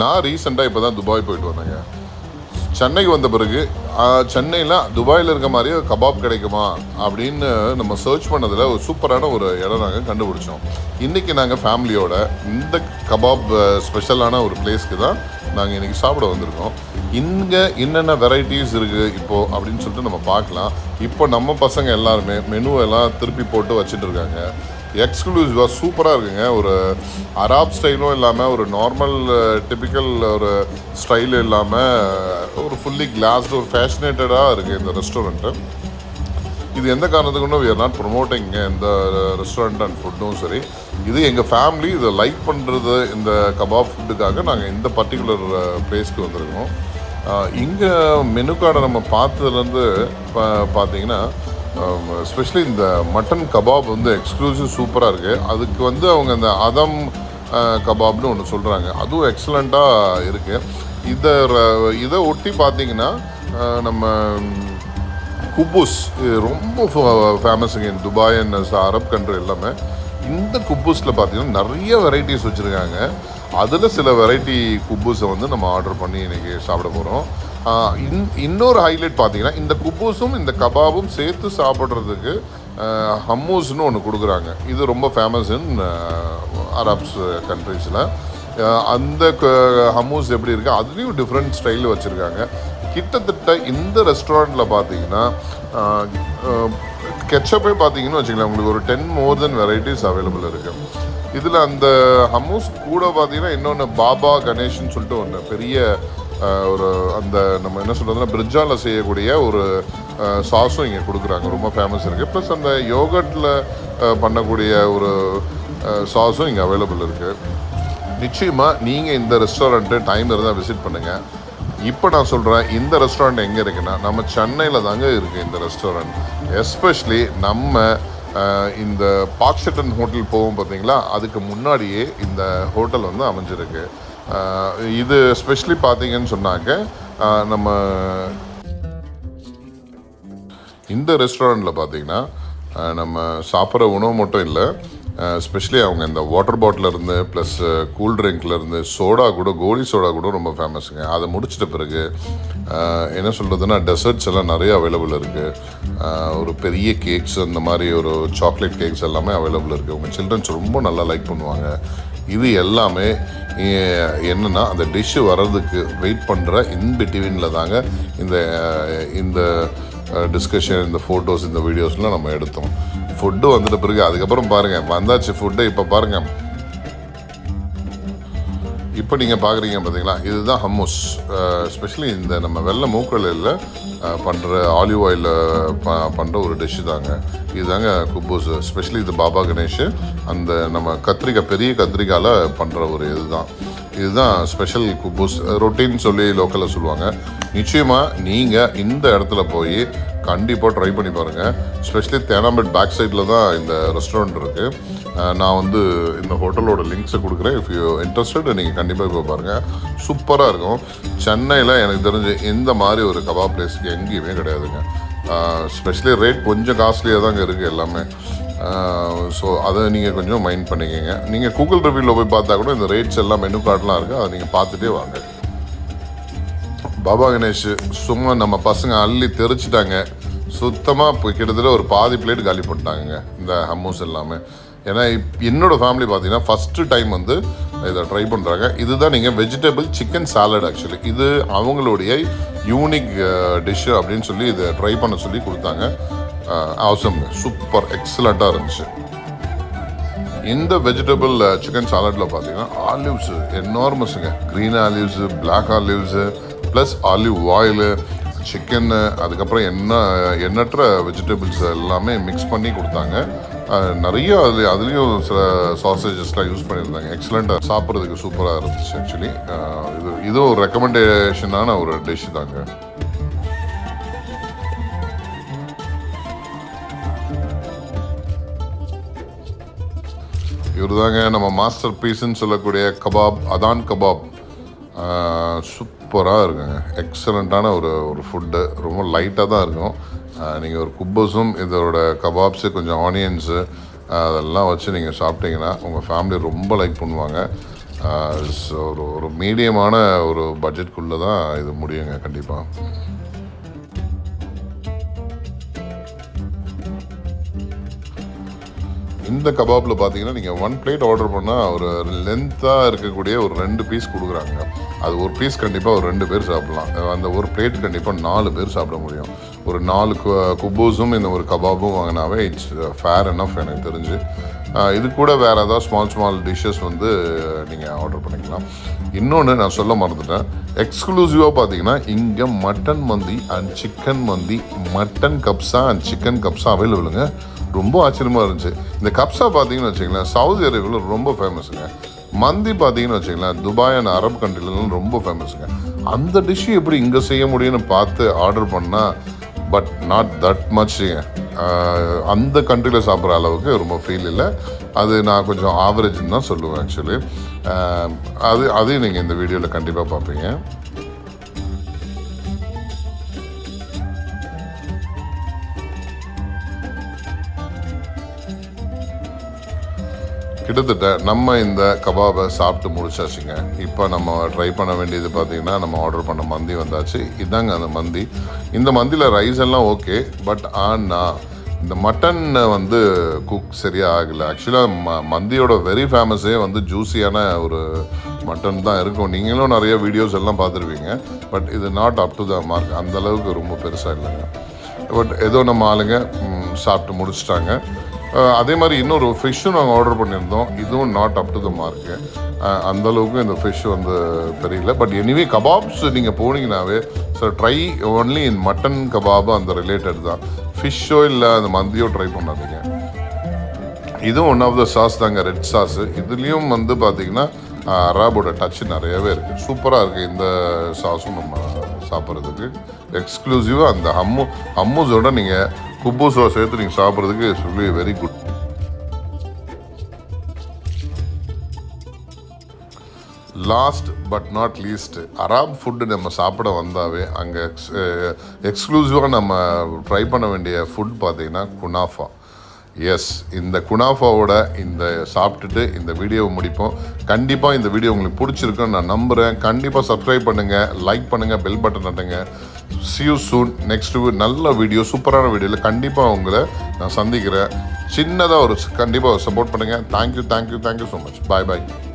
நான் ரீசெண்டாக இப்போ தான் துபாய் போயிட்டு வந்தேங்க. சென்னைக்கு வந்த பிறகு சென்னையில் துபாயில் இருக்க மாதிரியே கபாப் கிடைக்குமா அப்படின்னு நம்ம சர்ச் பண்ணதில் ஒரு சூப்பரான ஒரு இடம் நாங்கள் கண்டுபிடிச்சோம். இன்றைக்கி நாங்கள் ஃபேமிலியோட இந்த கபாப் ஸ்பெஷலான ஒரு பிளேஸ்க்கு தான் நாங்கள் இன்றைக்கி சாப்பிட வந்திருக்கோம். இங்கே என்னென்ன வெரைட்டிஸ் இருக்குது இப்போது அப்படின்னு சொல்லிட்டு நம்ம பார்க்கலாம். இப்போ நம்ம பசங்க எல்லாருமே மெனுவெல்லாம் திருப்பி போட்டு வச்சுட்டு இருக்காங்க. எக்ஸ்க்ளூசிவாக சூப்பராக இருக்குங்க. ஒரு அராப் ஸ்டைலும் இல்லாமல் ஒரு நார்மல் டிபிக்கல் ஒரு ஸ்டைல் இல்லாமல் ஒரு ஃபுல்லி கிளாஸ்டு ஒரு ஃபேஷனேட்டடாக இருக்குது இந்த ரெஸ்டாரண்ட்டு இது எந்த காரணத்துக்கு we are நாட் ப்ரொமோட்டிங் இந்த ரெஸ்டாரண்ட் அண்ட் ஃபுட்டும் சரி. இது எங்கள் ஃபேமிலி இதை லைக் பண்ணுறது இந்த கபாப் ஃபுட்டுக்காக நாங்கள் இந்த பர்டிகுலர் பிளேஸ்க்கு வந்திருக்கோம். இங்கே மெனு கார்டை நம்ம பார்த்ததுலேருந்து பா பார்த்தீங்கன்னா ஸ்பெஷலி இந்த மட்டன் கபாப் வந்து எக்ஸ்க்ளூசிவ் சூப்பராக இருக்குது அதுக்கு வந்து அவங்க இந்த அதம் கபாப்னு ஒன்று சொல்கிறாங்க அதுவும் எக்ஸலண்ட்டாக இருக்குது இதை ர- இதை ஒட்டி பார்த்தீங்கன்னா நம்ம குப்பூஸ் ரொம்ப ஃபேமஸுங்க இந்த துபாய் அண்ட் அரப் கண்ட்ரி எல்லாமே. இந்த குப்பூஸில் பார்த்தீங்கன்னா நிறைய வெரைட்டிஸ் வச்சுருக்காங்க. அதில் சில வெரைட்டி குப்பூஸை வந்து நம்ம ஆர்டர் பண்ணி இன்றைக்கி சாப்பிட போகிறோம் இன் இன்னொரு ஹைலைட் பார்த்தீங்கன்னா இந்த குப்பூஸும் இந்த கபாபும் சேர்த்து சாப்பிட்றதுக்கு ஹம்மூஸ்னு ஒன்று கொடுக்குறாங்க. இது ரொம்ப ஃபேமஸ் இன் அரப்ஸ் கண்ட்ரீஸில் அந்த ஹம்மூஸ் எப்படி இருக்குது அதுலேயும் டிஃப்ரெண்ட் ஸ்டைல் வச்சுருக்காங்க. கிட்டத்தட்ட இந்த ரெஸ்டாரண்ட்டில் பார்த்தீங்கன்னா கெச்சப்பே பார்த்தீங்கன்னு வச்சுக்கலாம் உங்களுக்கு ஒரு ten more then varieties available இருக்குது இதில் அந்த ஹமூஸ் கூட பார்த்தீங்கன்னா இன்னொன்று பாபா கணேஷ்னு சொல்லிட்டு ஒன்று பெரிய ஒரு அந்த நம்ம என்ன சொல்கிறதுனா பிரிட்ஜாவில் செய்யக்கூடிய ஒரு சாஸும் இங்கே கொடுக்குறாங்க. ரொம்ப ஃபேமஸ் இருக்குது ப்ளஸ் அந்த யோகட்டில் பண்ணக்கூடிய ஒரு சாஸும் இங்கே அவைலபிள் இருக்குது நிச்சயமாக நீங்கள் இந்த ரெஸ்டாரண்ட்டு டைம் இருந்தால் விசிட் பண்ணுங்கள் இப்போ நான் சொல்கிறேன் இந்த ரெஸ்டாரண்ட் எங்கே இருக்குன்னா நம்ம சென்னையில் தாங்க இருக்குது இந்த ரெஸ்டாரண்ட் எஸ்பெஷலி நம்ம இந்த பாக்ஷட்டன் ஹோட்டல் போவோம் பார்த்தீங்களா? அதுக்கு முன்னாடியே இந்த ஹோட்டல் வந்து அமைஞ்சிருக்கு. இது ஸ்பெஷலி பார்த்தீங்கன்னு சொன்னாக்க நம்ம இந்த ரெஸ்டாரண்ட்டில் பார்த்தீங்கன்னா நம்ம சாப்பிட்ற உணவு மட்டும் இல்லை ஸ்பெஷலி அவங்க இந்த வாட்டர் பாட்டிலேருந்து ப்ளஸ் கூல் ட்ரிங்க்லேருந்து சோடா கூட கோலி சோடா கூட ரொம்ப ஃபேமஸுங்க அதை முடிச்சிட்ட பிறகு என்ன சொல்கிறதுனா டெசர்ட்ஸ் எல்லாம் நிறைய அவைலபிள் இருக்குது ஒரு பெரிய கேக்ஸ் அந்த மாதிரி ஒரு சாக்லேட் கேக்ஸ் எல்லாமே அவைலபிள் இருக்குது உங்கள் சில்ட்ரன்ஸ் ரொம்ப நல்லா லைக் பண்ணுவாங்க. இது எல்லாமே என்னென்னா அந்த டிஷ்ஷு வர்றதுக்கு வெயிட் பண்ணுற இன் பிட்வீனில் தாங்க இந்த இந்த டிஸ்கஷன் இந்த ஃபோட்டோஸ் இந்த வீடியோஸ்லாம் நம்ம எடுத்தோம். ஃபுட்டு வந்துட்ட பிறகு அதுக்கப்புறம் பாருங்கள் வந்தாச்சு ஃபுட்டு இப்போ பாருங்கள் இப்போ நீங்கள் பார்க்குறீங்க பார்த்தீங்களா இதுதான் ஹம்மூஸ் ஸ்பெஷலி இந்த நம்ம வெள்ளை மூக்கலில் பண்ணுற ஆலிவ் ஆயிலில் ப பண்ணுற ஒரு டிஷ்ஷு தாங்க. இதுதாங்க குப்பூஸ். ஸ்பெஷலி இது பாபா கணேஷ் அந்த நம்ம கத்திரிக்காய் பெரிய கத்திரிக்காயில் பண்ணுற ஒரு இதுதான். இதுதான் ஸ்பெஷல் குப்பூஸ். ரொட்டீன் சொல்லி லோக்கலில் சொல்லுவாங்க. நிச்சயமாக நீங்கள் இந்த இடத்துல போய் கண்டிப்பாக ட்ரை பண்ணி பாருங்கள் ஸ்பெஷலி தேனாம்பேட் பேக் சைடில் தான் இந்த ரெஸ்டாரண்ட் இருக்குது நான் வந்து இந்த ஹோட்டலோட லிங்க்ஸை கொடுக்குறேன். இஃப் யூ இன்ட்ரெஸ்டட் நீங்கள் கண்டிப்பாக போய் பாருங்கள் சூப்பராக இருக்கும். சென்னையில் எனக்கு தெரிஞ்சு இந்த மாதிரி ஒரு கபாப் பிளேஸ் எங்கேயுமே கிடையாதுங்க. ஸ்பெஷலி ரேட் கொஞ்சம் காஸ்ட்லியாக தாங்க இருக்குது எல்லாமே. ஸோ அதை நீங்கள் கொஞ்சம் மைண்ட் பண்ணிக்கோங்க. நீங்கள் கூகுள் ரிவ்யூவில் போய் பார்த்தா கூட இந்த ரேட்ஸ் எல்லாம் மெனு கார்டெலாம் இருக்குது அதை நீங்கள் பார்த்துட்டே வாங்க. பாபா கணேஷ் சும்மா நம்ம பசங்க அள்ளி தெரிச்சிட்டாங்க. சுத்தமாக இப்போ கிட்டத்தட்ட ஒரு பாதி பிளேட் காலி பண்ணிட்டாங்க இந்த ஹம்மூஸ் எல்லாமே. ஏன்னா இப் என்னோடய ஃபேமிலி பார்த்தீங்கன்னா ஃபஸ்ட்டு டைம் வந்து இதை ட்ரை பண்ணுறாங்க இதுதான் நீங்கள் வெஜிடபிள் சிக்கன் சாலட் ஆக்சுவலி இது அவங்களுடைய யூனிக் டிஷ்ஷு அப்படின்னு சொல்லி இதை ட்ரை பண்ண சொல்லி கொடுத்தாங்க. அவசரம் சூப்பர் எக்ஸலண்ட்டாக இருந்துச்சு. இந்த வெஜிடபிள் சிக்கன் சாலட்டில் பார்த்தீங்கன்னா olives என்னார்மஸுங்க green olives black olives plus olive oil சிக்கன்னு அதுக்கப்புறம் என்ன எண்ணற்ற வெஜிடபிள்ஸ் எல்லாமே மிக்ஸ் பண்ணி கொடுத்தாங்க. நிறைய அது அதுலேயும் சில சாசேஜஸ்லாம் யூஸ் பண்ணியிருந்தாங்க. எக்ஸலண்ட்டாக சாப்பிட்றதுக்கு சூப்பராக இருந்துச்சு ஆக்சுவலி இது இது ஒரு ரெக்கமெண்டேஷனான ஒரு டிஷ் தாங்க. இவர் தாங்க நம்ம மாஸ்டர் பீஸ்ன்னு சொல்லக்கூடிய கபாப் அதான் கபாப். சூப்பராக இருக்குங்க. எக்ஸலண்ட்டான ஒரு ஒரு ஃபுட்டு ரொம்ப லைட்டாக தான் இருக்கும். நீங்கள் ஒரு குப்பஸும் இதோட கபாப்ஸு கொஞ்சம் ஆனியன்ஸு அதெல்லாம் வச்சு நீங்கள் சாப்பிட்டீங்கன்னா உங்கள் ஃபேமிலி ரொம்ப லைக் பண்ணுவாங்க. ஸோ ஒரு ஒரு மீடியமான ஒரு பட்ஜெட்குள்ளே தான் இது முடியுங்க கண்டிப்பாக இந்த கபாப்பில் பார்த்தீங்கன்னா நீங்கள் ஒன் பிளேட் ஆர்டர் பண்ணால் ஒரு லென்த்தாக இருக்கக்கூடிய ஒரு ரெண்டு பீஸ் கொடுக்குறாங்க. அது ஒரு பீஸ் கண்டிப்பாக ஒரு ரெண்டு பேர் சாப்பிட்லாம். அந்த ஒரு பிளேட் கண்டிப்பாக நாலு பேர் சாப்பிட முடியும். ஒரு நாலு குபூஸும் குப்பூஸும் இந்த ஒரு கபாபும் வாங்கினாவே இட்ஸ் ஃபேர் uh, enough எனக்கு தெரிஞ்சு. இது கூட வேறு ஏதாவது ஸ்மால் ஸ்மால் டிஷ்ஷஸ் வந்து நீங்கள் ஆர்டர் பண்ணிக்கலாம். இன்னொன்று நான் சொல்ல மறந்துட்டேன். எக்ஸ்க்ளூசிவாக பார்த்தீங்கன்னா இங்கே mutton mandi and chicken mandi mutton kabsa and chicken kabsa அவைலபிளுங்க ரொம்ப ஆச்சரியமாக இருந்துச்சு. இந்த கப்ஸா பார்த்தீங்கன்னு வச்சுங்களேன் சவுதி அரேபியாவில் ரொம்ப ஃபேமஸுங்க மந்தி பார்த்தீங்கன்னு வச்சுங்களேன் துபாய் அண்ட் அரப் கண்ட்ரிலலாம் ரொம்ப ஃபேமஸுங்க அந்த டிஷ்ஷு எப்படி இங்கே செய்ய முடியும்னு பார்த்து ஆர்டர் பண்ணால் பட் நாட் தட் மச்சுங்க அந்த கண்ட்ரியில் சாப்பிட்ற அளவுக்கு ரொம்ப ஃபீல் இல்லை. அது நான் கொஞ்சம் ஆவரேஜ்னு தான் சொல்லுவேன் ஆக்சுவலி அது அதையும் நீங்கள் இந்த வீடியோவில் கண்டிப்பாக பார்ப்பீங்க. கிட்டத்தட்ட நம்ம இந்த கபாபை சாப்பிட்டு முடிச்சாச்சுங்க. இப்போ நம்ம ட்ரை பண்ண வேண்டியது பார்த்தீங்கன்னா நம்ம ஆர்டர் பண்ண மந்தி வந்தாச்சு. இதாங்க அந்த மந்தி. இந்த மந்தியில் ரைஸ் எல்லாம் ஓகே பட் ஆனால் இந்த மட்டன் வந்து குக் சரியாக ஆகலை. ஆக்சுவலாக ம மந்தியோட வெரி ஃபேமஸே வந்து ஜூஸியான ஒரு மட்டன் தான் இருக்கும். நீங்களும் நிறைய வீடியோஸ் எல்லாம் பார்த்துருவீங்க பட் இது not up to the mark அந்தளவுக்கு ரொம்ப பெருசாக இல்லைங்க. பட் ஏதோ நம்ம ஆளுங்க சாப்பிட்டு முடிச்சிட்டாங்க. அதே மாதிரி இன்னொரு ஃபிஷ்ஷும் நாங்கள் ஆர்டர் பண்ணியிருந்தோம். இதுவும் not up to the mark அந்த அளவுக்கு இந்த ஃபிஷ் வந்து தெரியல. பட் எனிவே கபாப்ஸ் நீங்கள் போனீங்கன்னாவே so try only in mutton kebab அந்த ரிலேட்டட் தான். ஃபிஷ்ஷோ இல்லை அந்த மந்தியோ ட்ரை பண்ணாதீங்க. இதுவும் ஒன் ஆஃப் த சாஸ் தாங்க ரெட் சாஸ் இதுலேயும் வந்து பார்த்தீங்கன்னா அராபோட டச் நிறையவே இருக்குது சூப்பராக இருக்குது இந்த சாஸும் நம்ம சாப்பிட்றதுக்கு. எக்ஸ்க்ளூசிவாக அந்த ஹம்மு ஹம்முஸோட நீங்கள் குப்பூஸோட சேர்த்து நீங்கள் சாப்பிட்றதுக்கு சொல்லி very good last but not least Arab food நம்ம சாப்பிட வந்தாவே அங்கே எக்ஸ் எக்ஸ்க்ளூசிவாக நம்ம ட்ரை பண்ண வேண்டிய ஃபுட் பார்த்தீங்கன்னா குனாஃபா. எஸ் இந்த குனாஃபாவோட இந்த சாப்பிட்டுட்டு இந்த வீடியோவை முடிப்போம். கண்டிப்பாக இந்த வீடியோ உங்களுக்கு பிடிச்சிருக்குன்னு நான் நம்புகிறேன் கண்டிப்பாக சப்ஸ்கிரைப் பண்ணுங்கள் லைக் பண்ணுங்கள் பெல் பட்டன் நட்டுங்க சியூ சூன் நெக்ஸ்ட் நல்ல வீடியோ சூப்பரான வீடியோவில் கண்டிப்பாக உங்களை நான் சந்திக்கிறேன். சின்னதாக ஒரு கண்டிப்பாக சப்போர்ட் பண்ணுங்கள் thank you thank you thank you so much bye bye